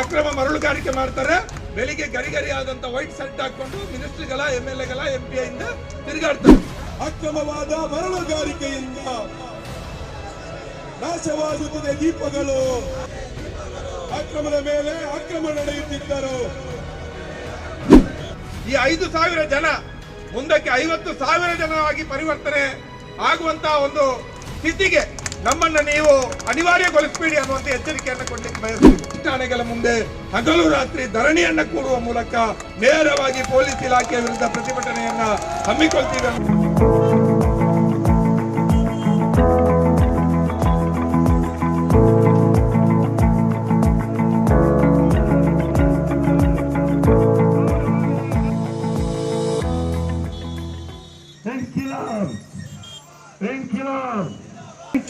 ಅಕ್ರಮ ಮರಳುಗಾರಿಕೆ ಮಾಡ್ತಾರೆ. ಬೆಳಿಗ್ಗೆ ಗರಿ ಗರಿ ಆದಂತ ವೈಟ್ ಶರ್ಟ್ ಹಾಕೊಂಡು ಮಿನಿಸ್ಟ್ರಿಗಳ ಎಂ ಎಲ್ ಎಗಳ ಎಂ ಪಿ ಇಂದ ತಿರುಗಾಡ್ತಾರೆ. ಅಕ್ರಮವಾದ ಮರಳುಗಾರಿಕೆಯಿಂದ ನಾಶವಾಗುತ್ತದೆ ದೀಪಗಳು. ಅಕ್ರಮದ ಮೇಲೆ ಅಕ್ರಮ ನಡೆಯುತ್ತಿದ್ದರು. ಈ ಐದು ಸಾವಿರ ಜನ ಮುಂದಕ್ಕೆ ಐವತ್ತು ಸಾವಿರ ಜನವಾಗಿ ಪರಿವರ್ತನೆ ಆಗುವಂತಹ ಒಂದು ಸ್ಥಿತಿಗೆ ನಮ್ಮನ್ನ ನೀವು ಅನಿವಾರ್ಯಗೊಳಿಸಬೇಡಿ ಅನ್ನುವಂತ ಎಚ್ಚರಿಕೆಯನ್ನು ಕೊಡಲಿಕ್ಕೆ ಬಯಸ್ತೀವಿ. ಠಾಣೆಗಳ ಮುಂದೆ ಹಗಲು ರಾತ್ರಿ ಧರಣಿಯನ್ನ ಕೂಡುವ ಮೂಲಕ ನೇರವಾಗಿ ಪೊಲೀಸ್ ಇಲಾಖೆಯ ವಿರುದ್ಧ ಪ್ರತಿಭಟನೆಯನ್ನ ಹಮ್ಮಿಕೊಳ್ತೀವಿ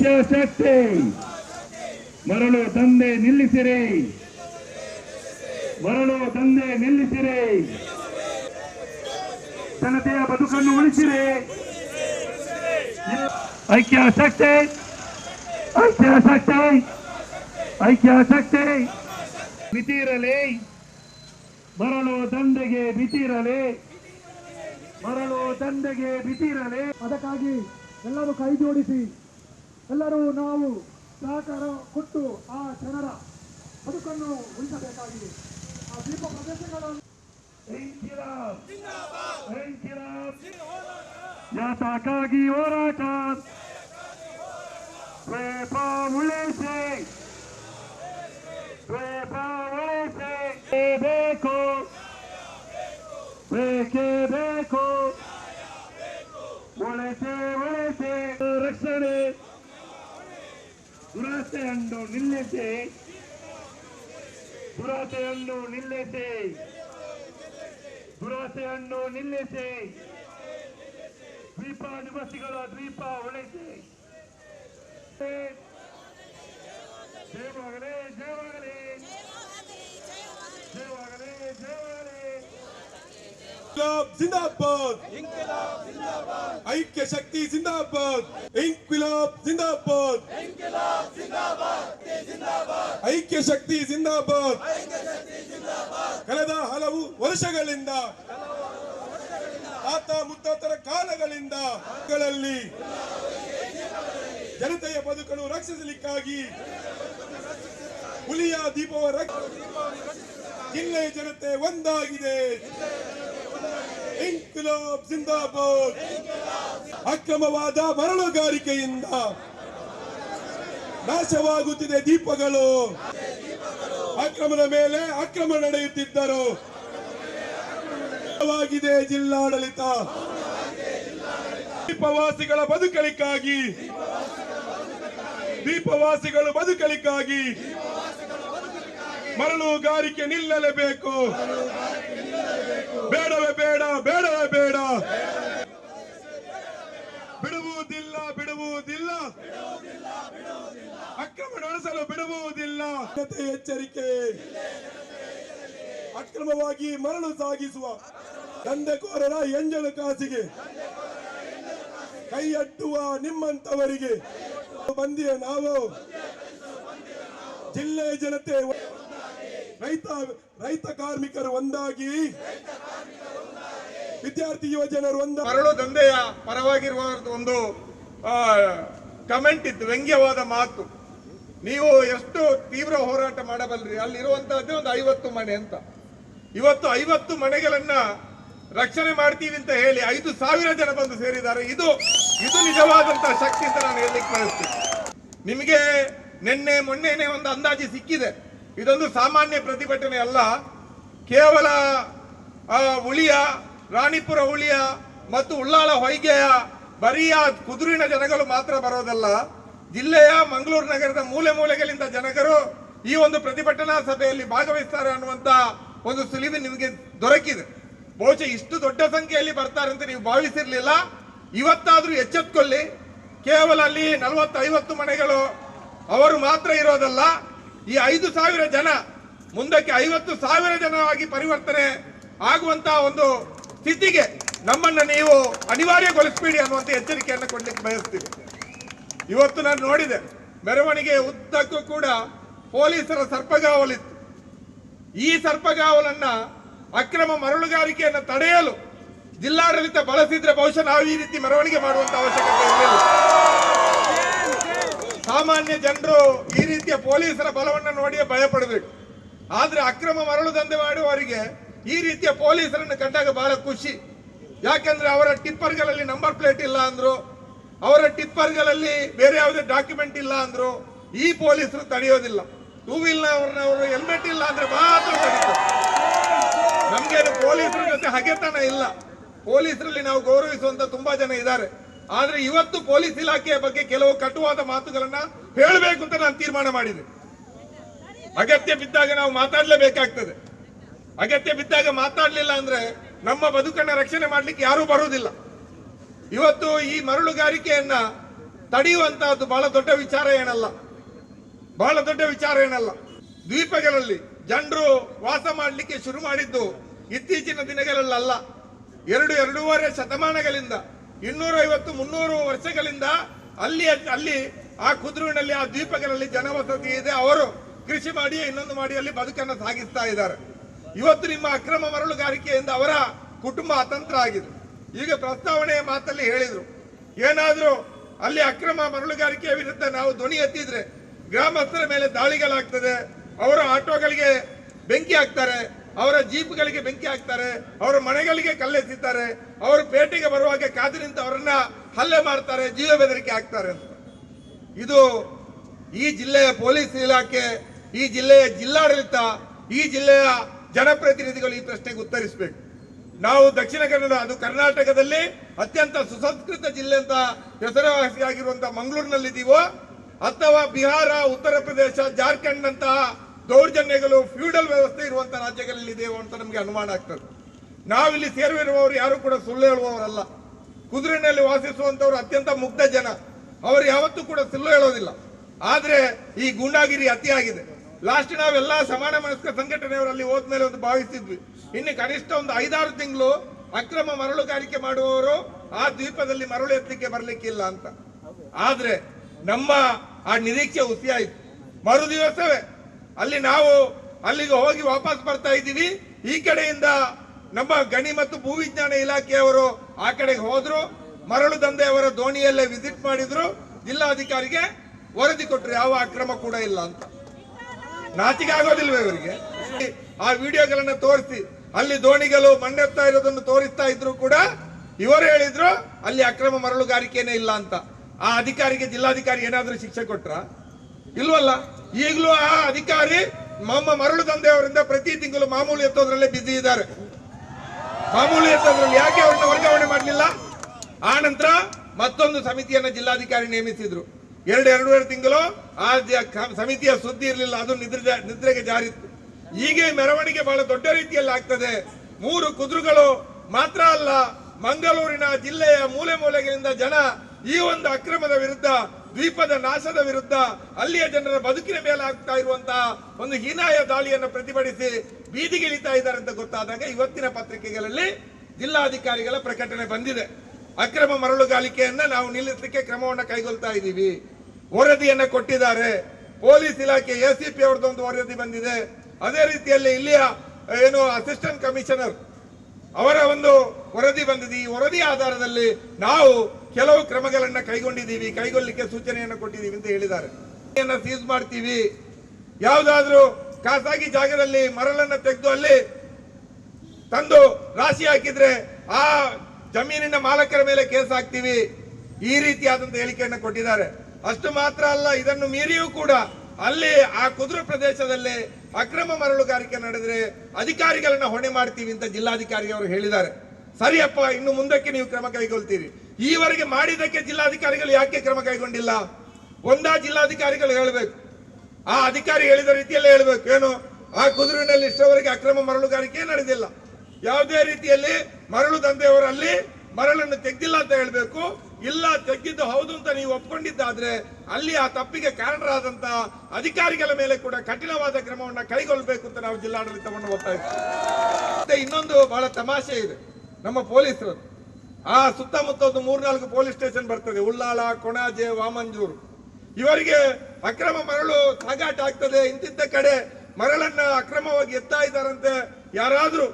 ಶಕ್ತಿ. ಮರಳು ದಂಧೆ ನಿಲ್ಲಿಸಿರಿ. ಮರಳು ದಂಧೆ ನಿಲ್ಲಿಸಿರಿ. ಜನತೆಯ ಬದುಕನ್ನು ಉಳಿಸಿರಿ. ಐಕ್ಯ ಶಕ್ತಿ. ಐಕ್ಯ ಶಕ್ತಿ. ಐಕ್ಯ ಶಕ್ತಿ. ಮಿತಿರಲಿ. ಮರಳು ದಂಧೆಗೆ ಮಿತಿರಲಿ. ಮರಳು ದಂಧೆಗೆ ಮಿತಿರಲಿ. ಅದಕ್ಕಾಗಿ ಎಲ್ಲರೂ ಕೈ ಜೋಡಿಸಿ. ಎಲ್ಲರೂ ನಾವು ಸಹಕಾರ ಕೊಟ್ಟು ಆ ಜನರ ಬದುಕನ್ನು ಉಳಿಸಬೇಕಾಗಿದೆ. ಆ ದೀಪ ಪ್ರದೇಶಗಳನ್ನು ಯಾತಕ್ಕಾಗಿ ಹೋರಾಟ. ದ್ವೀಪ ಉಳಿಸಿ. ದ್ವೀಪ ಉಳಿಸಿ. ಬೇಕು. ಬೇಕೇ ಬೇಕು. ದುರಾಸೆಯನ್ನು ನಿಲ್ಲಿಸಿ ದುರಾಸೆಯನ್ನು ನಿಲ್ಲಿಸಿ ದುರಾಸೆಯನ್ನು ನಿಲ್ಲಿಸಿ ದ್ವೀಪ ನಿವಾಸಿಗಳ ದ್ವೀಪ ಉಳಿಸಿ ಜಯವಾಗಲೇ ಜಯವಾಗಲೇ ಜಯವಾಗಲೇ ಜಯವಾಗಲೇ ಇನ್ಕ್ವಿಲಾಬ್ ಜಿಂದಾಬಾದ್ ಐಕ್ಯ ಶಕ್ತಿ ಜಿಂದಾಬಾದ್ ಇನ್ಕಿಲಾಬ್ ಜಿಂದಾಬಾದ್ ಐಕ್ಯ ಶಕ್ತಿ ಜಿಂದಾಬಾದ್ ಕಳೆದ ಹಲವು ವರ್ಷಗಳಿಂದ ಆತ ಮುತ್ತಾತರ ಕಾಲಗಳಿಂದ ಜನತೆಯ ಬದುಕನ್ನು ರಕ್ಷಿಸಲಿಕ್ಕಾಗಿ ಹುಲಿಯ ದೀಪವ ರಕ್ಷ ಜಿಲ್ಲೆಯ ಜನತೆ ಒಂದಾಗಿದೆ. ಇನ್ಕಿಲಾಬ್ ಜಿಂದಾಬಾದ್. ಅಕ್ರಮವಾದ ಮರಳುಗಾರಿಕೆಯಿಂದ ನಾಶವಾಗುತ್ತಿದೆ ದೀಪಗಳು. ಅಕ್ರಮದ ಮೇಲೆ ಅಕ್ರಮ ನಡೆಯುತ್ತಿದ್ದರು. ಜಿಲ್ಲಾಡಳಿತ. ದೀಪವಾಸಿಗಳ ಬದುಕಲಿಕ್ಕಾಗಿ ದೀಪವಾಸಿಗಳು ಬದುಕಲಿಕ್ಕಾಗಿ ಮರಳುಗಾರಿಕೆ ನಿಲ್ಲಲೇಬೇಕು. ಬೇಡವೇ ಬೇಡ ಬೇಡವೇ ಬೇಡ. ಬಿಡುವುದಿಲ್ಲ ಬಿಡುವುದಿಲ್ಲ. ಅಕ್ರಮ ನಡೆಸಲು ಬಿಡುವುದಿಲ್ಲ. ಎಚ್ಚರಿಕೆ. ಅಕ್ರಮವಾಗಿ ಮರಳು ಸಾಗಿಸುವ ದಂಧೆಕೋರರ ಎಂಜಲು ಕಾಸಿಗೆ. ಕೈ ಅಟ್ಟುವ ನಿಮ್ಮಂತವರಿಗೆ. ಬಂದಿಯ ನಾವು. ಜಿಲ್ಲೆ ಜನತೆ ರೈತ ರೈತ ಕಾರ್ಮಿಕರು ಒಂದಾಗಿ. ವಿದ್ಯಾರ್ಥಿ ಯುವಜನರು ಒಂದು ಮರಳು ದಂಧೆಯ ಪರವಾಗಿರುವ ಒಂದು ಕಮೆಂಟ್ ಇತ್ತು, ವ್ಯಂಗ್ಯವಾದ ಮಾತು. ನೀವು ಎಷ್ಟು ತೀವ್ರ ಹೋರಾಟ ಮಾಡಬಲ್ಲರಿ ಅಲ್ಲಿರುವಂತಹದ್ದೇ ಒಂದು ಐವತ್ತು ಮನೆ ಅಂತ. ಇವತ್ತು ಐವತ್ತು ಮನೆಗಳನ್ನ ರಕ್ಷಣೆ ಮಾಡ್ತೀವಿ ಅಂತ ಹೇಳಿ ಐದು ಸಾವಿರ ಜನ ಬಂದು ಸೇರಿದ್ದಾರೆ. ಇದು ಇದು ನಿಜವಾದಂತಹ ಶಕ್ತಿ ಅಂತ ನಾನು ಹೇಳಲಿಕ್ಕೆ ಬಯಸ್ತೀನಿ. ನಿಮಗೆ ನಿನ್ನೆ ಮೊನ್ನೆನೆ ಒಂದು ಅಂದಾಜು ಸಿಕ್ಕಿದೆ. ಇದೊಂದು ಸಾಮಾನ್ಯ ಪ್ರತಿಭಟನೆ ಅಲ್ಲ. ಕೇವಲ ಉಳಿಯ ರಾಣಿಪುರ ಉಳಿಯ ಮತ್ತು ಉಳ್ಳಾಳ ಹೊಯ್ಗೆಯ ಬರಿಯ ಕುದುರಿನ ಜನಗಳು ಮಾತ್ರ ಬರೋದಲ್ಲ. ಜಿಲ್ಲೆಯ ಮಂಗಳೂರು ನಗರದ ಮೂಲೆ ಮೂಲೆಗಳಿಂದ ಜನಗರು ಈ ಒಂದು ಪ್ರತಿಭಟನಾ ಸಭೆಯಲ್ಲಿ ಭಾಗವಹಿಸ್ತಾರೆ ಅನ್ನುವಂತ ಒಂದು ಸುಳಿವು ನಿಮಗೆ ದೊರಕಿದೆ. ಬಹುಶಃ ಇಷ್ಟು ದೊಡ್ಡ ಸಂಖ್ಯೆಯಲ್ಲಿ ಬರ್ತಾರೆ ಅಂತ ನೀವು ಭಾವಿಸಿರ್ಲಿಲ್ಲ. ಇವತ್ತಾದರೂ ಎಚ್ಚೆತ್ಕೊಳ್ಳಿ. ಕೇವಲ ಅಲ್ಲಿ ನಲವತ್ತು ಐವತ್ತು ಮನೆಗಳು, ಅವರು ಮಾತ್ರ ಇರೋದಲ್ಲ. ಈ ಐದು ಸಾವಿರ ಜನ, ಮುಂದಕ್ಕೆ ಐವತ್ತು ಸಾವಿರ ಜನವಾಗಿ ಪರಿವರ್ತನೆ ಆಗುವಂತಹ ಒಂದು ಸ್ಥಿತಿಗೆ ನಮ್ಮನ್ನ ನೀವು ಅನಿವಾರ್ಯಗೊಳಿಸಬೇಡಿ ಅನ್ನುವಂತ ಎಚ್ಚರಿಕೆಯನ್ನು ಕೊಡ್ಲಿಕ್ಕೆ ಬಯಸ್ತೀವಿ. ಇವತ್ತು ನಾನು ನೋಡಿದೆ, ಮೆರವಣಿಗೆ ಉದ್ದಕ್ಕೂ ಕೂಡ ಪೊಲೀಸರ ಸರ್ಪಗಾವಲಿತ್ತು. ಈ ಸರ್ಪಗಾವಲನ್ನ ಅಕ್ರಮ ಮರಳುಗಾರಿಕೆಯನ್ನು ತಡೆಯಲು ಜಿಲ್ಲಾಡಳಿತ ಬಳಸಿದ್ರೆ ಬಹುಶಃ ನಾವು ಈ ರೀತಿ ಮೆರವಣಿಗೆ ಮಾಡುವಂತ ಅವಶ್ಯಕತೆ ಇರಲಿಲ್ಲ. ಸಾಮಾನ್ಯ ಜನರು ಈ ರೀತಿಯ ಪೊಲೀಸರ ಬಲವನ್ನು ನೋಡಿ ಭಯ ಪಡಬೇಕು. ಆದ್ರೆ ಅಕ್ರಮ ಮರಳು ದಂಧೆ ಮಾಡುವವರಿಗೆ ಈ ರೀತಿಯ ಪೊಲೀಸರನ್ನು ಕಂಡಾಗ ಬಹಳ ಖುಷಿ. ಯಾಕೆಂದ್ರೆ ಅವರ ಟಿಪ್ಪರ್ಗಳಲ್ಲಿ ನಂಬರ್ ಪ್ಲೇಟ್ ಇಲ್ಲ ಅಂದ್ರು, ಅವರ ಟಿಪ್ಪರ್ಗಳಲ್ಲಿ ಬೇರೆ ಯಾವುದೇ ಡಾಕ್ಯುಮೆಂಟ್ ಇಲ್ಲ ಅಂದ್ರು, ಈ ಪೊಲೀಸರು ತಡೆಯೋದಿಲ್ಲ. ಟೂ ವೀಲ್ನವರು ಹೆಲ್ಮೆಟ್ ಇಲ್ಲ ಅಂದ್ರೆ ಮಾತ್ರ ನಮ್ಗೇನು ಪೊಲೀಸರ ಜೊತೆ ಹಗೆತನ ಇಲ್ಲ. ಪೊಲೀಸರಲ್ಲಿ ನಾವು ಗೌರವಿಸುವಂತ ತುಂಬಾ ಜನ ಇದ್ದಾರೆ. ಆದ್ರೆ ಇವತ್ತು ಪೊಲೀಸ್ ಇಲಾಖೆಯ ಬಗ್ಗೆ ಕೆಲವು ಕಟುವಾದ ಮಾತುಗಳನ್ನ ಹೇಳಬೇಕು ಅಂತ ನಾನು ತೀರ್ಮಾನ ಮಾಡಿದೆ. ಅಗತ್ಯ ಬಿದ್ದಾಗ ನಾವು ಮಾತಾಡಲೇಬೇಕಾಗ್ತದೆ. ಅಗತ್ಯ ಬಿದ್ದಾಗ ಮಾತಾಡ್ಲಿಲ್ಲ ಅಂದ್ರೆ ನಮ್ಮ ಬದುಕನ್ನ ರಕ್ಷಣೆ ಮಾಡ್ಲಿಕ್ಕೆ ಯಾರೂ ಬರುವುದಿಲ್ಲ. ಇವತ್ತು ಈ ಮರಳುಗಾರಿಕೆಯನ್ನ ತಡೆಯುವಂತಹದ್ದು ಬಹಳ ದೊಡ್ಡ ವಿಚಾರ ಏನಲ್ಲ. ಬಹಳ ದೊಡ್ಡ ವಿಚಾರ ಏನಲ್ಲ. ದ್ವೀಪಗಳಲ್ಲಿ ಜನರು ವಾಸ ಮಾಡಲಿಕ್ಕೆ ಶುರು ಮಾಡಿದ್ದು ಇತ್ತೀಚಿನ ದಿನಗಳಲ್ಲ ಎರಡು, ಎರಡೂವರೆ ಶತಮಾನಗಳಿಂದ ಇನ್ನೂರ ಐವತ್ತು ಮುನ್ನೂರು ವರ್ಷಗಳಿಂದ ಅಲ್ಲಿ ಅಲ್ಲಿ ಆ ಕುದುರುವಿನಲ್ಲಿ ಆ ದ್ವೀಪಗಳಲ್ಲಿ ಜನವಸತಿ ಇದೆ. ಅವರು ಕೃಷಿ ಮಾಡಿ, ಇನ್ನೊಂದು ಮಾಡಿ ಅಲ್ಲಿ ಬದುಕನ್ನು ಸಾಗಿಸ್ತಾ ಇದ್ದಾರೆ. ಇವತ್ತು ನಿಮ್ಮ ಅಕ್ರಮ ಮರಳುಗಾರಿಕೆಯಿಂದ ಅವರ ಕುಟುಂಬ ಅತಂತ್ರ ಆಗಿದೆ. ಈಗ ಪ್ರಸ್ತಾವನೆಯ ಮಾತಲ್ಲಿ ಹೇಳಿದ್ರು. ಏನಾದರೂ ಅಲ್ಲಿ ಅಕ್ರಮ ಮರಳುಗಾರಿಕೆಯ ವಿರುದ್ಧ ನಾವು ಧ್ವನಿ ಎತ್ತಿದ್ರೆ ಗ್ರಾಮಸ್ಥರ ಮೇಲೆ ದಾಳಿಗಳಾಗ್ತದೆ. ಅವರ ಆಟೋಗಳಿಗೆ ಬೆಂಕಿ ಹಾಕ್ತಾರೆ. ಅವರ ಜೀಪ್ಗಳಿಗೆ ಬೆಂಕಿ ಹಾಕ್ತಾರೆ, ಅವರ ಮನೆಗಳಿಗೆ ಕಲ್ಲೆತ್ತಿದ್ದಾರೆ ಅವರು ಪೇಟೆಗೆ ಬರುವಾಗ ಕಾದು ನಿಂತು ಅವರನ್ನ ಹಲ್ಲೆ ಮಾಡ್ತಾರೆ, ಜೀವ ಬೆದರಿಕೆ ಹಾಕ್ತಾರೆ ಇದು ಈ ಜಿಲ್ಲೆಯ ಪೊಲೀಸ್ ಇಲಾಖೆ, ಈ ಜಿಲ್ಲೆಯ ಜಿಲ್ಲಾಡಳಿತ, ಈ ಜಿಲ್ಲೆಯ ಜನಪ್ರತಿನಿಧಿಗಳು ಈ ಪ್ರಶ್ನೆಗೆ ಉತ್ತರಿಸಬೇಕು. ನಾವು ದಕ್ಷಿಣ ಕನ್ನಡ, ಅದು ಕರ್ನಾಟಕದಲ್ಲಿ ಅತ್ಯಂತ ಸುಸಂಸ್ಕೃತ ಜಿಲ್ಲೆ ಅಂತ ಹೆಸರುವಾಸಿಯಾಗಿರುವಂತಹ ಮಂಗಳೂರಿನಲ್ಲಿದ್ದೀವೋ, ಅಥವಾ ಬಿಹಾರ, ಉತ್ತರ ಪ್ರದೇಶ, ಜಾರ್ಖಂಡ್ ನಂತಹ ದೌರ್ಜನ್ಯಗಳು, ಫ್ಯೂಡಲ್ ವ್ಯವಸ್ಥೆ ಇರುವಂಥ ರಾಜ್ಯಗಳಲ್ಲಿ ಇದೆಯೋ ಅಂತ ನಮಗೆ ಅನುಮಾನ ಆಗ್ತದೆ. ನಾವಿಲ್ಲಿ ಸೇರಿರುವವರು ಯಾರು ಕೂಡ ಸುಳ್ಳು ಹೇಳುವವರಲ್ಲ. ಕುದುರೆನಲ್ಲಿ ವಾಸಿಸುವಂತವರು ಅತ್ಯಂತ ಮುಗ್ಧ ಜನ. ಅವರು ಯಾವತ್ತೂ ಕೂಡ ಸುಳ್ಳು ಹೇಳೋದಿಲ್ಲ. ಆದ್ರೆ ಈ ಗೂಂಡಾಗಿರಿ ಅತಿಯಾಗಿದೆ ಲಾಸ್ಟ್ ನಾವೆಲ್ಲ ಸಮಾನ ಮನಸ್ಕ ಸಂಘಟನೆಯವರಲ್ಲಿ ಹೋದ್ಮೇಲೆ ಒಂದು ಭಾವಿಸಿದ್ವಿ ಇನ್ನು ಕನಿಷ್ಠ ಒಂದು ಐದಾರು ತಿಂಗಳು ಅಕ್ರಮ ಮರಳುಗಾರಿಕೆ ಮಾಡುವವರು ಆ ದ್ವೀಪದಲ್ಲಿ ಮರಳು ಎತ್ತಲಿಕ್ಕೆ ಬರಲಿಕ್ಕಿಲ್ಲ ಅಂತ. ಆದ್ರೆ ನಮ್ಮ ಆ ನಿರೀಕ್ಷೆ ಹುಸಿಯಾಯಿತು. ಮರು ದಿವಸವೇ ಅಲ್ಲಿ ನಾವು ಅಲ್ಲಿಗೆ ಹೋಗಿ ವಾಪಸ್ ಬರ್ತಾ ಇದ್ದೀವಿ. ಈ ಕಡೆಯಿಂದ ನಮ್ಮ ಗಣಿ ಮತ್ತು ಭೂವಿಜ್ಞಾನ ಇಲಾಖೆಯವರು ಆ ಕಡೆಗೆ ಹೋದ್ರು. ಮರಳು ದಂಧೆಯವರ ದೋಣಿಯಲ್ಲೇ ವಿಸಿಟ್ ಮಾಡಿದ್ರು. ಜಿಲ್ಲಾಧಿಕಾರಿಗೆ ವರದಿ ಕೊಟ್ಟರು ಯಾವ ಅಕ್ರಮ ಕೂಡ ಇಲ್ಲ ಅಂತ. ನಾಚಿಕೆ ಆಗೋದಿಲ್ವ ಇವರಿಗೆ? ಆ ವಿಡಿಯೋಗಳನ್ನ ತೋರಿಸಿ, ಅಲ್ಲಿ ದೋಣಿಗಳು ಮಣ್ಣೆತ್ತಾ ಇರೋದನ್ನು ತೋರಿಸ್ತಾ ಇದ್ರು ಕೂಡ ಇವರು ಹೇಳಿದ್ರು, ಅಲ್ಲಿ ಅಕ್ರಮ ಮರಳುಗಾರಿಕೆನೇ ಇಲ್ಲ ಅಂತ. ಆ ಅಧಿಕಾರಿಗೆ ಜಿಲ್ಲಾಧಿಕಾರಿ ಏನಾದರೂ ಶಿಕ್ಷೆ ಕೊಟ್ರ? ಇಲ್ವಲ್ಲ? ಈಗಲೂ ಆ ಅಧಿಕಾರಿ ನಮ್ಮ ಮರಳು ಅವರಿಂದ ಪ್ರತಿ ತಿಂಗಳು ಮಾಮೂಲಿ ಎತ್ತೋದ್ರಲ್ಲೇ ಬಿಸಿ ಇದ್ದಾರೆ. ಮಾಮೂಲಿ ಎತ್ತೋದ್ರಲ್ಲಿ ಯಾಕೆ ಅವ್ರನ್ನ ವರ್ಗಾವಣೆ ಮಾಡಲಿಲ್ಲ? ಆ ನಂತರ ಮತ್ತೊಂದು ಸಮಿತಿಯನ್ನ ಜಿಲ್ಲಾಧಿಕಾರಿ ನೇಮಿಸಿದ್ರು. ಎರಡು ಎರಡೂವರೆ ತಿಂಗಳು ಆ ಸಮಿತಿಯ ಸುದ್ದಿ ಇರಲಿಲ್ಲ, ಅದು ನಿದ್ರೆ ನಿದ್ರೆಗೆ ಜಾರಿತ್ತು. ಹೀಗೆ ಮೆರವಣಿಗೆ ಬಹಳ ದೊಡ್ಡ ರೀತಿಯಲ್ಲಿ ಆಗ್ತದೆ. ಮೂರು ಕುದುರುಗಳು ಮಾತ್ರ ಅಲ್ಲ, ಮಂಗಳೂರಿನ ಜಿಲ್ಲೆಯ ಮೂಲೆ ಮೂಲೆಗಳಿಂದ ಜನ ಈ ಒಂದು ಅಕ್ರಮದ ವಿರುದ್ಧ, ದ್ವೀಪದ ನಾಶದ ವಿರುದ್ಧ ಅಲ್ಲಿಯ ಜನರ ಬದುಕಿನ ಮೇಲೆ ಆಗ್ತಾ ಇರುವಂತಹ ಒಂದು ಹೀನಾಯ ದಾಳಿಯನ್ನು ಪ್ರತಿಭಟಿಸಿ ಬೀದಿಗಿಳಿತಾ ಇದ್ದಾರೆ ಅಂತ ಗೊತ್ತಾದಾಗ ಇವತ್ತಿನ ಪತ್ರಿಕೆಗಳಲ್ಲಿ ಜಿಲ್ಲಾಧಿಕಾರಿಗಳ ಪ್ರಕಟಣೆ ಬಂದಿದೆ. ಅಕ್ರಮ ಮರಳುಗಾಲಿಕೆಯನ್ನ ನಾವು ನಿಲ್ಲಿಸಲಿಕ್ಕೆ ಕ್ರಮವನ್ನು ಕೈಗೊಳ್ತಾ ಇದ್ದೀವಿ. ವರದಿಯನ್ನ ಕೊಟ್ಟಿದ್ದಾರೆ. ಪೊಲೀಸ್ ಇಲಾಖೆ ಎಸಿಪಿ ಒಂದು ವರದಿ ಬಂದಿದೆ. ಅದೇ ರೀತಿಯಲ್ಲಿ ಇಲ್ಲಿಯ ಏನು ಅಸಿಸ್ಟೆಂಟ್ ಕಮಿಷನರ್ ಅವರ ಒಂದು ವರದಿ ಬಂದಿದೆ. ಈ ವರದಿ ಆಧಾರದಲ್ಲಿ ನಾವು ಕೆಲವು ಕ್ರಮಗಳನ್ನ ಕೈಗೊಂಡಿದ್ದೀವಿ ಕೈಗೊಳ್ಳಲಿಕ್ಕೆ ಸೂಚನೆಯನ್ನು ಕೊಟ್ಟಿದ್ದೀವಿ ಅಂತ ಹೇಳಿದ್ದಾರೆ. ಸೀಸ್ ಮಾಡ್ತೀವಿ. ಯಾವುದಾದ್ರೂ ಖಾಸಗಿ ಜಾಗದಲ್ಲಿ ಮರಳನ್ನು ತೆಗೆದು ಅಲ್ಲಿ ತಂದು ರಾಶಿ ಹಾಕಿದ್ರೆ ಆ ಜಮೀನಿನ ಮಾಲಕರ ಮೇಲೆ ಕೇಸ್ ಹಾಕ್ತೀವಿ. ಈ ರೀತಿಯಾದಂತ ಹೇಳಿಕೆಯನ್ನು ಕೊಟ್ಟಿದ್ದಾರೆ. ಅಷ್ಟು ಮಾತ್ರ ಅಲ್ಲ, ಇದನ್ನು ಮೀರಿಯೂ ಕೂಡ ಅಲ್ಲಿ ಆ ಕುದುರೆ ಪ್ರದೇಶದಲ್ಲಿ ಅಕ್ರಮ ಮರಳುಗಾರಿಕೆ ನಡೆದ್ರೆ ಅಧಿಕಾರಿಗಳನ್ನ ಹೊಣೆ ಮಾಡ್ತೀವಿ ಅಂತ ಜಿಲ್ಲಾಧಿಕಾರಿ ಅವರು ಹೇಳಿದ್ದಾರೆ. ಸರಿಯಪ್ಪ, ಇನ್ನು ಮುಂದಕ್ಕೆ ನೀವು ಕ್ರಮ ಕೈಗೊಳ್ತೀರಿ. ಈವರೆಗೆ ಮಾಡಿದ್ದಕ್ಕೆ ಜಿಲ್ಲಾಧಿಕಾರಿಗಳು ಯಾಕೆ ಕ್ರಮ ಕೈಗೊಂಡಿಲ್ಲ? ಒಂದಾ ಜಿಲ್ಲಾಧಿಕಾರಿಗಳು ಹೇಳಬೇಕು. ಆ ಅಧಿಕಾರಿ ಹೇಳಿದ ರೀತಿಯಲ್ಲೇ ಹೇಳಬೇಕು. ಏನು? ಆ ಕುದುರಿನಲ್ಲಿ ಇಷ್ಟವರೆಗೆ ಅಕ್ರಮ ಮರಳುಗಾರಿಕೆ ನಡೆದಿಲ್ಲ. ಯಾವುದೇ ರೀತಿಯಲ್ಲಿ ಮರಳು ದಂಧೆಯವರಲ್ಲಿ ಮರಳನ್ನು ತೆಗ್ದಿಲ್ಲ ಅಂತ ಹೇಳಬೇಕು. ಇಲ್ಲ, ತೆಗ್ದಿದ್ದು ಹೌದು ಅಂತ ನೀವು ಒಪ್ಕೊಂಡಿದ್ದಾದ್ರೆ ಅಲ್ಲಿ ಆ ತಪ್ಪಿಗೆ ಕಾರಣರಾದಂತ ಅಧಿಕಾರಿಗಳ ಮೇಲೆ ಕೂಡ ಕಠಿಣವಾದ ಕ್ರಮವನ್ನು ಕೈಗೊಳ್ಳಬೇಕು ಅಂತ ನಾವು ಜಿಲ್ಲಾಡಳಿತವನ್ನು ಒತ್ತಾಯಿಸ್ತೀವಿ ಮತ್ತೆ ಇನ್ನೊಂದು ಬಹಳ ತಮಾಷೆ ಇದೆ. ನಮ್ಮ ಪೊಲೀಸರು. ಆ ಸುತ್ತಮುತ್ತ ಒಂದು ಮೂರ್ನಾಲ್ಕು ಪೊಲೀಸ್ ಸ್ಟೇಷನ್ ಬರ್ತದೆ. ಉಳ್ಳಾಳ ಕೊಣಾಜೆ ವಾಮಂಜೂರು. ಇವರಿಗೆ ಅಕ್ರಮ ಮರಳು ಸಾಗಾಟ ಆಗ್ತದೆ. ಇಂತಿದ್ದ ಕಡೆ ಮರಳನ್ನ ಅಕ್ರಮವಾಗಿ ಎತ್ತಾ ಇದ್ದಾರಂತೆ ಯಾರಾದ್ರೂ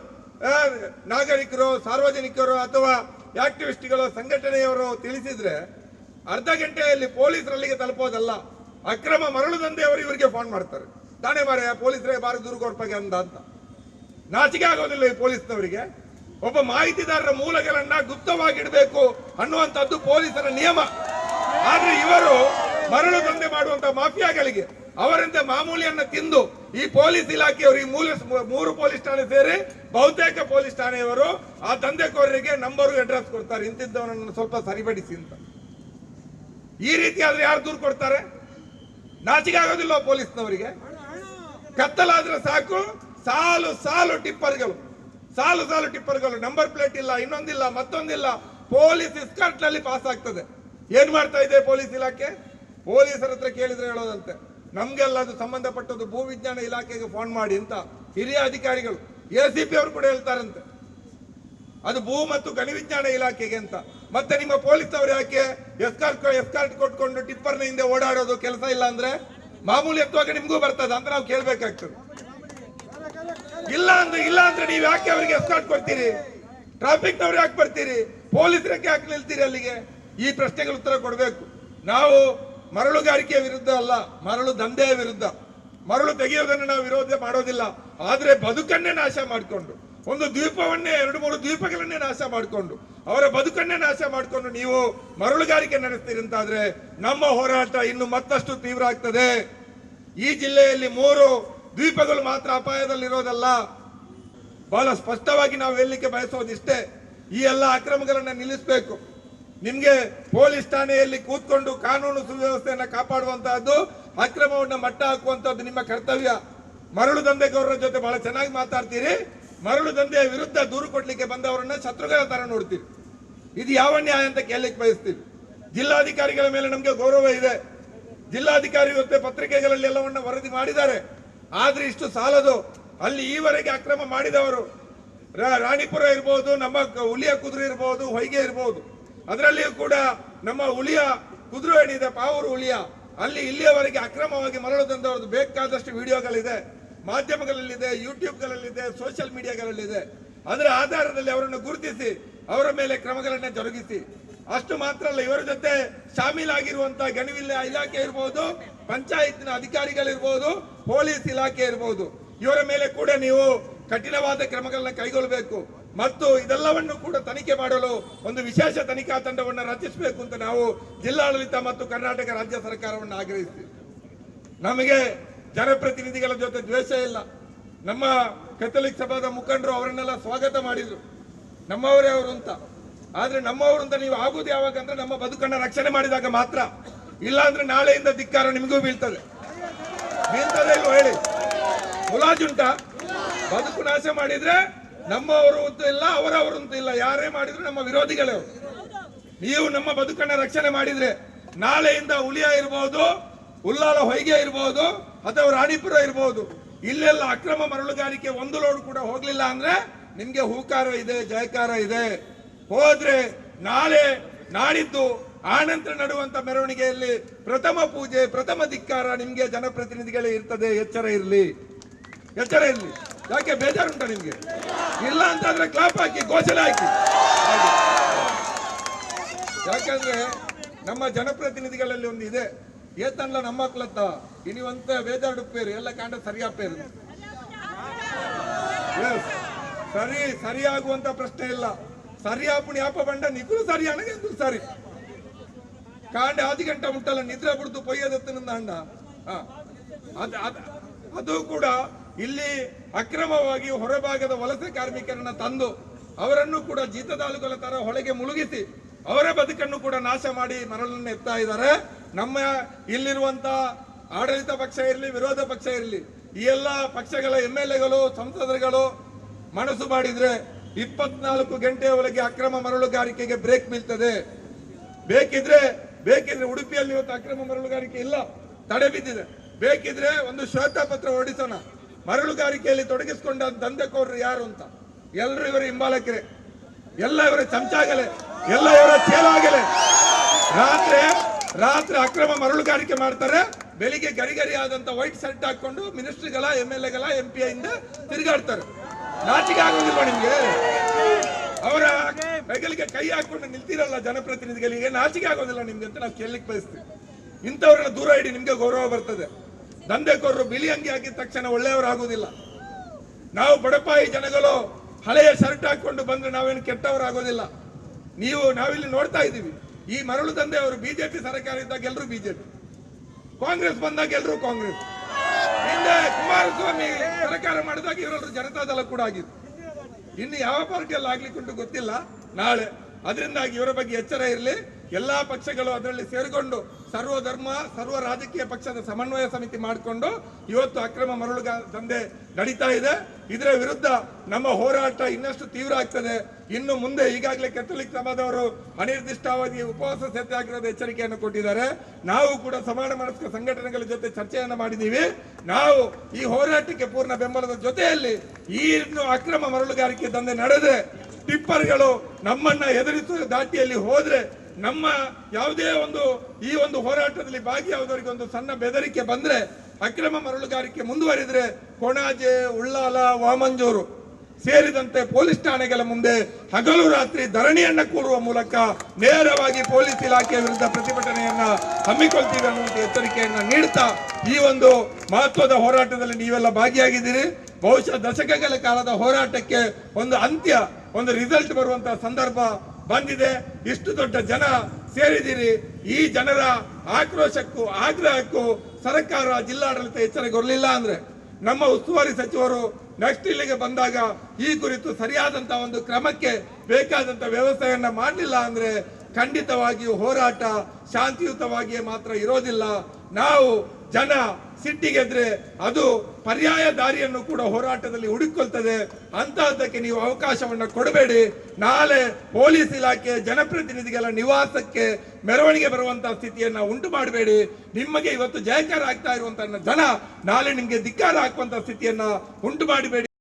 ನಾಗರಿಕರು, ಸಾರ್ವಜನಿಕರು ಅಥವಾ ಆಕ್ಟಿವಿಸ್ಟ್ಗಳು, ಸಂಘಟನೆಯವರು ತಿಳಿಸಿದ್ರೆ ಅರ್ಧ ಗಂಟೆಯಲ್ಲಿ ಪೊಲೀಸರಲ್ಲಿಗೆ ತಲುಪೋದಲ್ಲ. ಅಕ್ರಮ ಮರಳು ದಂಧೆಯವರು ಇವರಿಗೆ ಫೋನ್ ಮಾಡ್ತಾರೆ. ತಾನೇ ಮಾರೇ ಪೊಲೀಸರೇ ಬಾರಿ ದೂರು ಕೊಡ್ಪಾಗೆ ಅಂತ. ನಾಚಿಕೆ ಆಗೋದಿಲ್ಲ ಈ ಪೊಲೀಸ್ನವರಿಗೆ. ಒಬ್ಬ ಮಾಹಿತಿದಾರರ ಮೂಲಗಳನ್ನ ಗುಪ್ತವಾಗಿಡಬೇಕು ಅನ್ನುವಂಥದ್ದು ಪೊಲೀಸರ ನಿಯಮ. ಆದ್ರೆ ಇವರು ಮರಳು ದಂಧೆ ಮಾಡುವಂತ ಮಾಫಿಯಾಗಳಿಗೆ ಅವರಂತೆ ಮಾಮೂಲಿಯನ್ನ ತಿಂದು ಈ ಪೊಲೀಸ್ ಇಲಾಖೆಯವರು ಈ ಮೂಲ ಮೂರು ಪೊಲೀಸ್ ಠಾಣೆ ಸೇರಿ ಬಹುತೇಕ ಪೊಲೀಸ್ ಠಾಣೆಯವರು ಆ ದಂಧೆಕೋರರಿಗೆ ನಂಬರ್ ಅಡ್ರೆಸ್ ಕೊಡ್ತಾರೆ. ಇಂತಿದ್ದವನನ್ನು ಸ್ವಲ್ಪ ಸರಿಪಡಿಸಿ ಅಂತ. ಈ ರೀತಿ ಆದ್ರೆ ಯಾರು ದೂರು ಕೊಡ್ತಾರೆ? ನಾಚಿಕೆ ಆಗೋದಿಲ್ಲ ಪೊಲೀಸ್ನವರಿಗೆ? ಕತ್ತಲಾದ್ರೆ ಸಾಕು, ಸಾಲು ಸಾಲು ಟಿಪ್ಪರ್ಗಳು. ಸಾಲು ಸಾಲು ಟಿಪ್ಪರ್ಗಳು ನಂಬರ್ ಪ್ಲೇಟ್ ಇಲ್ಲ, ಇನ್ನೊಂದಿಲ್ಲ, ಮತ್ತೊಂದಿಲ್ಲ, ಪೊಲೀಸ್ ಇಸ್ಕರ್ಟ್ನಲ್ಲಿ ಪಾಸ್ ಆಗ್ತದೆ. ಏನ್ ಮಾಡ್ತಾ ಇದೆ ಪೊಲೀಸ್ ಇಲಾಖೆ? ಪೊಲೀಸರ ಹತ್ರ ಕೇಳಿದ್ರೆ ಹೇಳೋದಂತೆ. ನಮ್ಗೆಲ್ಲ ಅದು ಸಂಬಂಧಪಟ್ಟದ್ದು ಭೂ ವಿಜ್ಞಾನ ಇಲಾಖೆಗೆ ಫೋನ್ ಮಾಡಿ ಅಂತ ಹಿರಿಯ ಅಧಿಕಾರಿಗಳು, ಎ ಸಿ ಪಿ ಅವರು ಕೂಡ ಹೇಳ್ತಾರಂತೆ. ಅದು ಭೂ ಮತ್ತು ಗಣಿ ವಿಜ್ಞಾನ ಇಲಾಖೆಗೆ ಅಂತ. ಮತ್ತೆ ನಿಮ್ಮ ಪೊಲೀಸ್ ಅವರು ಯಾಕೆ ಎಸ್ಕಾರ್ಟ್ ಎಸ್ಕಾರ್ಟ್ ಕೊಟ್ಕೊಂಡು ಟಿಪ್ಪರ್ನ ಹಿಂದೆ ಓಡಾಡೋದು ಕೆಲಸ ಇಲ್ಲ ಅಂದ್ರೆ ಮಾಮೂಲಿ ಎತ್ತುವಾಗ ನಿಮಗೂ ಬರ್ತದೆ ಅಂತ ನಾವು ಕೇಳ್ಬೇಕಾಗ್ತದೆ. ಇಲ್ಲ ಅಂದ್ರೆ ಇಲ್ಲ ಅಂದ್ರೆ ನೀವು ಯಾಕೆ ಅವರಿಗೆ ಎಸ್ಕಾರ್ಟ್ ಕೊಡ್ತೀರಿ? ಟ್ರಾಫಿಕ್ ನವ್ರು ಯಾಕೆ ಬರ್ತೀರಿ? ಪೊಲೀಸರಕ್ಕೆ ಯಾಕೆ ನಿಲ್ತೀರಿ ಅಲ್ಲಿಗೆ? ಈ ಪ್ರಶ್ನೆಗಳ ಉತ್ತರ ಕೊಡಬೇಕು. ನಾವು ಮರಳುಗಾರಿಕೆಯ ವಿರುದ್ಧ ಅಲ್ಲ, ಮರಳು ದಂಧೆಯ ವಿರುದ್ಧ. ಮರಳು ತೆಗೆಯೋದನ್ನು ನಾವು ವಿರೋಧ ಮಾಡೋದಿಲ್ಲ. ಆದ್ರೆ ಬದುಕನ್ನೇ ನಾಶ ಮಾಡಿಕೊಂಡು, ಒಂದು ದ್ವೀಪವನ್ನೇ, ಎರಡು, ಮೂರು ದ್ವೀಪಗಳನ್ನೇ ನಾಶ ಮಾಡಿಕೊಂಡು, ಅವರ ಬದುಕನ್ನೇ ನಾಶ ಮಾಡಿಕೊಂಡು ನೀವು ಮರಳುಗಾರಿಕೆ ನಡೆಸ್ತೀರಿ ಅಂತಾದ್ರೆ ನಮ್ಮ ಹೋರಾಟ ಇನ್ನು ಮತ್ತಷ್ಟು ತೀವ್ರ ಆಗ್ತದೆ. ಈ ಜಿಲ್ಲೆಯಲ್ಲಿ ಮೂರು ದ್ವೀಪಗಳು ಮಾತ್ರ ಅಪಾಯದಲ್ಲಿರೋದಲ್ಲ. ಬಹಳ ಸ್ಪಷ್ಟವಾಗಿ ನಾವು ಹೇಳಲಿಕ್ಕೆ ಬಯಸೋದಿಷ್ಟೇ, ಈ ಎಲ್ಲ ಅಕ್ರಮಗಳನ್ನು ನಿಲ್ಲಿಸಬೇಕು. ನಿಮಗೆ ಪೊಲೀಸ್ ಠಾಣೆಯಲ್ಲಿ ಕೂತ್ಕೊಂಡು ಕಾನೂನು ಸುವ್ಯವಸ್ಥೆಯನ್ನು ಕಾಪಾಡುವಂತಹದ್ದು, ಅಕ್ರಮವನ್ನು ಮಟ್ಟ ಹಾಕುವಂತಹದ್ದು ನಿಮ್ಮ ಕರ್ತವ್ಯ. ಮರಳು ದಂಧೆಗೌರರ ಜೊತೆ ಬಹಳ ಚೆನ್ನಾಗಿ ಮಾತಾಡ್ತೀರಿ. ಮರಳು ದಂಧೆಯ ವಿರುದ್ಧ ದೂರು ಕೊಡ್ಲಿಕ್ಕೆ ಬಂದವರನ್ನ ಶತ್ರುಗಳ ತರ ನೋಡ್ತೀರಿ. ಇದು ಯಾವ ನ್ಯಾಯ ಅಂತ ಕೇಳಲಿಕ್ಕೆ ಬಯಸ್ತೀವಿ ಜಿಲ್ಲಾಧಿಕಾರಿಗಳ ಮೇಲೆ ನಮಗೆ ಗೌರವ ಇದೆ. ಜಿಲ್ಲಾಧಿಕಾರಿ ಜೊತೆ ಪತ್ರಿಕೆಗಳಲ್ಲಿ ಎಲ್ಲವನ್ನ ವರದಿ ಮಾಡಿದ್ದಾರೆ. ಆದ್ರೆ ಇಷ್ಟು ಸಾಲದು. ಅಲ್ಲಿ ಈವರೆಗೆ ಅಕ್ರಮ ಮಾಡಿದವರು. ರಾಣಿಪುರ ಇರ್ಬೋದು, ನಮ್ಮ ಹುಲಿಯ ಕುದುರೆ ಇರ್ಬೋದು, ಹೊಯ್ಗೆ ಇರ್ಬೋದು. ಅದರಲ್ಲಿಯೂ ಕೂಡ ನಮ್ಮ ಹುಲಿಯ ಕುದುರೆ ಏನಿದೆ, ಪಾವೂರು ಹುಲಿಯ, ಅಲ್ಲಿ ಇಲ್ಲಿಯವರೆಗೆ ಅಕ್ರಮವಾಗಿ ಮರಳು ತಂದವರದ್ದು ಬೇಕಾದಷ್ಟು ವಿಡಿಯೋಗಳಿದೆ. ಮಾಧ್ಯಮಗಳಲ್ಲಿದೆ, ಯೂಟ್ಯೂಬ್ಗಳಲ್ಲಿದೆ, ಸೋಷಿಯಲ್ ಮೀಡಿಯಾಗಳಲ್ಲಿದೆ. ಅದರ ಆಧಾರದಲ್ಲಿ ಅವರನ್ನು ಗುರುತಿಸಿ, ಅವರ ಮೇಲೆ ಕ್ರಮಗಳನ್ನು ಜರುಗಿಸಿ. ಅಷ್ಟು ಮಾತ್ರ ಅಲ್ಲ, ಇವರ ಜೊತೆ ಶಾಮೀಲಾಗಿರುವಂತಹ ಗಣಿವಿಲ್ಲ ಇಲಾಖೆ ಇರ್ಬೋದು, ಪಂಚಾಯತ್ನ ಅಧಿಕಾರಿಗಳಿರ್ಬೋದು, ಪೊಲೀಸ್ ಇಲಾಖೆ ಇರ್ಬೋದು. ಇವರ ಮೇಲೆ ಕೂಡ ನೀವು ಕಠಿಣವಾದ ಕ್ರಮಗಳನ್ನ ಕೈಗೊಳ್ಳಬೇಕು. ಮತ್ತು ಇದೆಲ್ಲವನ್ನು ಕೂಡ ತನಿಖೆ ಮಾಡಲು ಒಂದು ವಿಶೇಷ ತನಿಖಾ ತಂಡವನ್ನು ರಚಿಸಬೇಕು ಅಂತ ನಾವು ಜಿಲ್ಲಾಡಳಿತ ಮತ್ತು ಕರ್ನಾಟಕ ರಾಜ್ಯ ಸರ್ಕಾರವನ್ನು ಆಗ್ರಹಿಸ್ತೀವಿ. ನಮಗೆ ಜನಪ್ರತಿನಿಧಿಗಳ ಜೊತೆ ದ್ವೇಷ ಇಲ್ಲ. ನಮ್ಮ ಕೆಥಲಿಕ್ ಸಭಾದ ಮುಖಂಡರು ಅವರನ್ನೆಲ್ಲ ಸ್ವಾಗತ ಮಾಡಿದ್ರು. ನಮ್ಮವರೇ ಅವರು ಅಂತ. ಆದ್ರೆ ನಮ್ಮವರು ನೀವು ಆಗುದು ಯಾವಾಗ ಅಂದ್ರೆ ನಮ್ಮ ಬದುಕನ್ನ ರಕ್ಷಣೆ ಮಾಡಿದಾಗ ಮಾತ್ರ. ಇಲ್ಲ ಅಂದ್ರೆ ನಾಳೆಯಿಂದ ಧಿಕ್ಕಾರ ನಿಮಗೂ ಬೀಳ್ತದೆ. ಬೀಳ್ತದೆ ಇಲ್ವೋ ಹೇಳಿ? ಮುಲಾಜುಂಟ ಬದುಕು ನಾಶ ಮಾಡಿದ್ರೆ ನಮ್ಮವರು ಅಂತ ಇಲ್ಲ, ಅವರವರು ಅಂತ ಇಲ್ಲ. ಯಾರೇ ಮಾಡಿದ್ರು ನಮ್ಮ ವಿರೋಧಿಗಳೇ. ನೀವು ನಮ್ಮ ಬದುಕನ್ನ ರಕ್ಷಣೆ ಮಾಡಿದ್ರೆ ನಾಳೆಯಿಂದ ಹುಲಿಯ ಇರಬಹುದು ಉಲ್ಲಾಲ ಹೊಯ್ಗೆ ಇರಬಹುದು ಅಥವಾ ರಾಣಿಪುರ ಇರಬಹುದು ಇಲ್ಲೆಲ್ಲ ಅಕ್ರಮ ಮರಳುಗಾರಿಕೆ ಒಂದು ಲೋಡ್ ಕೂಡ ಹೋಗ್ಲಿಲ್ಲ ಅಂದ್ರೆ ನಿಮ್ಗೆ ಹೂಕಾರ ಇದೆ, ಜಯಕಾರ ಇದೆ. ಹೋದ್ರೆ ನಾಳೆ ನಾಡಿದ್ದು ಆನಂತರ ನಡುವಂತ ಮೆರವಣಿಗೆಯಲ್ಲಿ ಪ್ರಥಮ ಪೂಜೆ, ಪ್ರಥಮ ಧಿಕ್ಕಾರ ನಿಮ್ಗೆ ಜನಪ್ರತಿನಿಧಿಗಳೇ ಇರ್ತದೆ, ಎಚ್ಚರ ಇರಲಿ. ಎಚ್ಚರ ಇರಲಿ. ಯಾಕೆ ಬೇಜಾರುಂಟ ನಿಮ್ಗೆ? ಇಲ್ಲ ಅಂತಂದ್ರೆ ಕ್ಲಾಪ್ ಹಾಕಿ, ಘೋಷಣೆ ಹಾಕಿ. ಯಾಕಂದ್ರೆ ನಮ್ಮ ಜನಪ್ರತಿನಿಧಿಗಳಲ್ಲಿ ಒಂದು ಇದೆ. ಏತನ್ಲ ನಮ್ಮ ಮಕ್ಕಳತ್ತ ಇನಿವಂತ ಬೇಜಾರುಡುಪ್ಪೇರು, ಎಲ್ಲ ಕಾಂಡ ಸರಿಯಾಪೇರು. ಸರಿ, ಸರಿಯಾಗುವಂತ ಪ್ರಶ್ನೆ ಇಲ್ಲ. ಸರಿಯಾಪುಣಿ ఆపబండ ಬಂಡ సరి ಸರಿ ఎందుకు ಸರಿ? ಕಾಂಡ ಆದಿ ಗಂಟೆ ಮುಟ್ಟಲ್ಲ, ನಿದ್ರೆ ಬಿಡ್ದು ಪೊಯ್ಯದತ್ತನಿಂದ. ಅದ್- ಕೂಡ ಇಲ್ಲಿ ಅಕ್ರಮವಾಗಿ ಹೊರಭಾಗದ ವಲಸೆ ಕಾರ್ಮಿಕರನ್ನ ತಂದು ಅವರನ್ನು ಕೂಡ ಜೀತದಾಳುಗಳ ತರ ಹೊಳೆಗೆ ಮುಳುಗಿಸಿ ಅವರ ಬದುಕನ್ನು ಕೂಡ ನಾಶ ಮಾಡಿ ಮರಳನ್ನು ಎತ್ತಾ ಇದ್ದಾರೆ. ನಮ್ಮ ಇಲ್ಲಿರುವಂತ ಆಡಳಿತ ಪಕ್ಷ ಇರಲಿ, ವಿರೋಧ ಪಕ್ಷ ಇರಲಿ, ಈ ಎಲ್ಲ ಪಕ್ಷಗಳ ಎಂ ಎಲ್ ಎಗಳು, ಸಂಸದರುಗಳು ಮನಸ್ಸು ಮಾಡಿದ್ರೆ ಇಪ್ಪತ್ನಾಲ್ಕು ಗಂಟೆ ಒಳಗೆ ಅಕ್ರಮ ಮರಳುಗಾರಿಕೆಗೆ ಬ್ರೇಕ್ ಬೀಳ್ತದೆ. ಬೇಕಿದ್ರೆ ಬೇಕಿದ್ರೆ ಉಡುಪಿಯಲ್ಲಿ ಇವತ್ತು ಅಕ್ರಮ ಮರಳುಗಾರಿಕೆ ಇಲ್ಲ, ತಡೆ ಬಿದ್ದಿದೆ. ಬೇಕಿದ್ರೆ ಒಂದು ಶ್ವೇತ ಪತ್ರ ಹೊಡಿಸೋಣ ಮರಳುಗಾರಿಕೆಯಲ್ಲಿ ತೊಡಗಿಸಿಕೊಂಡ ದಂಧೆಕೋರರು ಯಾರು ಅಂತ? ಎಲ್ಲರೂ ಇವರ ಹಿಂಬಾಲಕರೇ. ಎಲ್ಲ ಇವರ ಚಮಚಾಗಲೆ. ಎಲ್ಲ ಇವರ ಚೇಲಾಗಲೆ ರಾತ್ರಿ ರಾತ್ರಿ ಅಕ್ರಮ ಮರಳುಗಾರಿಕೆ ಮಾಡ್ತಾರೆ. ಬೆಳಿಗ್ಗೆ ಗರಿಗರಿ ಆದಂತ ವೈಟ್ ಶರ್ಟ್ ಹಾಕೊಂಡು ಮಿನಿಸ್ಟರ್ಗಳ ಎಂ ಎಲ್ ಎಗಳ ಎಂ ಪಿ ಇಂದ ತಿರುಗಾಡ್ತಾರೆ. ನಾಚಿಕೆ ಆಗೋದಿಲ್ವಾ ನಿಮ್ಗೆ? ಅವರ ಹೆಗಲಿಗೆ ಕೈ ಹಾಕೊಂಡು ನಿಲ್ತಿರಲ್ಲ ಜನಪ್ರತಿನಿಧಿಗಳಿಗೆ ನಾಚಿಕೆ ಆಗೋದಿಲ್ಲ ನಿಮ್ಗೆ ಅಂತ ನಾವು ಕೇಳಲಿಕ್ಕೆ ಬಯಸ್ತೀವಿ. ಇಂಥವ್ರನ್ನ ದೂರ ಇಡಿ, ನಿಮ್ಗೆ ಗೌರವ ಬರ್ತದೆ. ದಂಧೆಕೋರರು ಬಿಲಿ ಅಂಗಿ ಹಾಕಿದ ತಕ್ಷಣ ಆಗೋದಿಲ್ಲ. ನಾವು ಬಡಪಾಯಿ ಜನಗಳು ಹಳೆಯ ಶರ್ಟ್ ಹಾಕೊಂಡು ಬಂದ್ರೆ ನಾವೇನು ಕೆಟ್ಟವರಾಗೋದಿಲ್ಲ. ನೀವು, ನಾವಿಲ್ಲಿ ನೋಡ್ತಾ ಇದ್ದೀವಿ. ಈ ಮರಳು ದಂಧೆ ಅವರು ಬಿಜೆಪಿ ಸರ್ಕಾರ ಇದ್ದಾಗ ಎಲ್ಲರೂ ಬಿಜೆಪಿ. ಕಾಂಗ್ರೆಸ್ ಬಂದಾಗ ಎಲ್ಲರೂ ಕಾಂಗ್ರೆಸ್. ಹಿಂದೆ ಕುಮಾರಸ್ವಾಮಿ ಸರ್ಕಾರ ಮಾಡಿದಾಗ ಇವರೆಲ್ಲರೂ ಜನತಾದಳ ಕೂಡ ಆಗಿತ್ತು. ಇನ್ನು ಯಾವ ಪಾರ್ಟಿಯಲ್ಲಿ ಆಗ್ಲಿಕ್ಕುಂಟು ಗೊತ್ತಿಲ್ಲ. ನಾಳೆ. ಅದರಿಂದಾಗಿ ಇವರ ಬಗ್ಗೆ ಎಚ್ಚರ ಇರಲಿ. ಎಲ್ಲಾ ಪಕ್ಷಗಳು ಅದರಲ್ಲಿ ಸೇರಿಕೊಂಡು ಸರ್ವ ಧರ್ಮ ಸರ್ವ ರಾಜಕೀಯ ಪಕ್ಷದ ಸಮನ್ವಯ ಸಮಿತಿ ಮಾಡಿಕೊಂಡು ಇವತ್ತು ಅಕ್ರಮ ಮರಳು ದಂಧೆ ನಡೀತಾ ಇದೆ. ಇದರ ವಿರುದ್ಧ ನಮ್ಮ ಹೋರಾಟ ಇನ್ನಷ್ಟು ತೀವ್ರ ಆಗ್ತದೆ. ಇನ್ನು ಮುಂದೆ ಈಗಾಗಲೇ ಕೆಥೋಲಿಕ್ ಸಮಾಜವರು ಅನಿರ್ದಿಷ್ಟಾವಧಿ ಉಪವಾಸ ಸತ್ಯಾಗ್ರಹದ ಎಚ್ಚರಿಕೆಯನ್ನು ಕೊಟ್ಟಿದ್ದಾರೆ. ನಾವು ಕೂಡ ಸಮಾನ ಮನಸ್ಕ ಸಂಘಟನೆಗಳ ಜೊತೆ ಚರ್ಚೆಯನ್ನು ಮಾಡಿದ್ದೀವಿ. ನಾವು ಈ ಹೋರಾಟಕ್ಕೆ ಪೂರ್ಣ ಬೆಂಬಲದ ಜೊತೆಯಲ್ಲಿ ಈ ಇನ್ನು ಅಕ್ರಮ ಮರಳುಗಾರಿಕೆ ದಂಧೆ ನಡೆದ್ರೆ ಟಿಪ್ಪರ್ಗಳು ನಮ್ಮನ್ನ ಎದುರಿಸುವ ದಾಟಿಯಲ್ಲಿ ಹೋದ್ರೆ ನಮ್ಮ ಯಾವುದೇ ಒಂದು, ಈ ಒಂದು ಹೋರಾಟದಲ್ಲಿ ಭಾಗಿಯಾದವರಿಗೆ ಒಂದು ಸಣ್ಣ ಬೆದರಿಕೆ ಬಂದರೆ, ಅಕ್ರಮ ಮರಳುಗಾರಿಕೆ ಮುಂದುವರಿದರೆ, ಕೊಣಾಜೆ, ಉಳ್ಳಾಲ, ವಾಮಂಜೂರು ಸೇರಿದಂತೆ ಪೊಲೀಸ್ ಠಾಣೆಗಳ ಮುಂದೆ ಹಗಲು ರಾತ್ರಿ ಧರಣಿಯನ್ನು ಕೂರುವ ಮೂಲಕ ನೇರವಾಗಿ ಪೊಲೀಸ್ ಇಲಾಖೆಯ ವಿರುದ್ಧ ಪ್ರತಿಭಟನೆಯನ್ನ ಹಮ್ಮಿಕೊಳ್ತೀವಿ ಅನ್ನುವಂಥ ಎಚ್ಚರಿಕೆಯನ್ನ ನೀಡ್ತಾ ಈ ಒಂದು ಮಹತ್ವದ ಹೋರಾಟದಲ್ಲಿ ನೀವೆಲ್ಲ ಭಾಗಿಯಾಗಿದ್ದೀರಿ. ಬಹುಶಃ ದಶಕಗಳ ಕಾಲದ ಹೋರಾಟಕ್ಕೆ ಒಂದು ಅಂತ್ಯ, ಒಂದು ರಿಸಲ್ಟ್ ಬರುವಂತಹ ಸಂದರ್ಭ ಬಂದಿದೆ. ಇಷ್ಟು ದೊಡ್ಡ ಜನ ಸೇರಿದ್ದೀರಿ. ಈ ಜನರ ಆಕ್ರೋಶಕ್ಕೂ, ಆಗ್ರಹಕ್ಕೂ ಸರ್ಕಾರ ಜಿಲ್ಲಾಡಳಿತ ಎಚ್ಚರಗೊಳ್ಳಲಿಲ್ಲ ಅಂದ್ರೆ ನಮ್ಮ ಉಸ್ತುವಾರಿ ಸಚಿವರು ನೆಕ್ಸ್ಟ್ ಇಲ್ಲಿಗೆ ಬಂದಾಗ ಈ ಕುರಿತು ಸರಿಯಾದಂತ ಒಂದು ಕ್ರಮಕ್ಕೆ ಬೇಕಾದಂತ ವ್ಯವಸ್ಥೆಯನ್ನ ಮಾಡಲಿಲ್ಲ ಅಂದ್ರೆ ಖಂಡಿತವಾಗಿಯೂ ಹೋರಾಟ ಶಾಂತಿಯುತವಾಗಿಯೇ ಮಾತ್ರ ಇರೋದಿಲ್ಲ. ನಾವು ಜನ ಸಿಟ್ಟಿಗೆದ್ರೆ ಅದು ಪರ್ಯಾಯ ದಾರಿಯನ್ನು ಕೂಡ ಹೋರಾಟದಲ್ಲಿ ಹುಡುಕೊಳ್ತದೆ. ಅಂತಹದ್ದಕ್ಕೆ ನೀವು ಅವಕಾಶವನ್ನು ಕೊಡಬೇಡಿ. ನಾಳೆ ಪೊಲೀಸ್ ಇಲಾಖೆ ಜನಪ್ರತಿನಿಧಿಗಳ ನಿವಾಸಕ್ಕೆ ಮೆರವಣಿಗೆ ಬರುವಂತಹ ಸ್ಥಿತಿಯನ್ನ ಉಂಟು ಮಾಡಬೇಡಿ. ನಿಮಗೆ ಇವತ್ತು ಜಯಕಾರ ಆಗ್ತಾ ಇರುವಂತಹ ಜನ ನಾಳೆ ನಿಮಗೆ ಧಿಕ್ಕಾರ ಹಾಕುವಂತಹ ಸ್ಥಿತಿಯನ್ನ ಉಂಟು ಮಾಡಬೇಡಿ.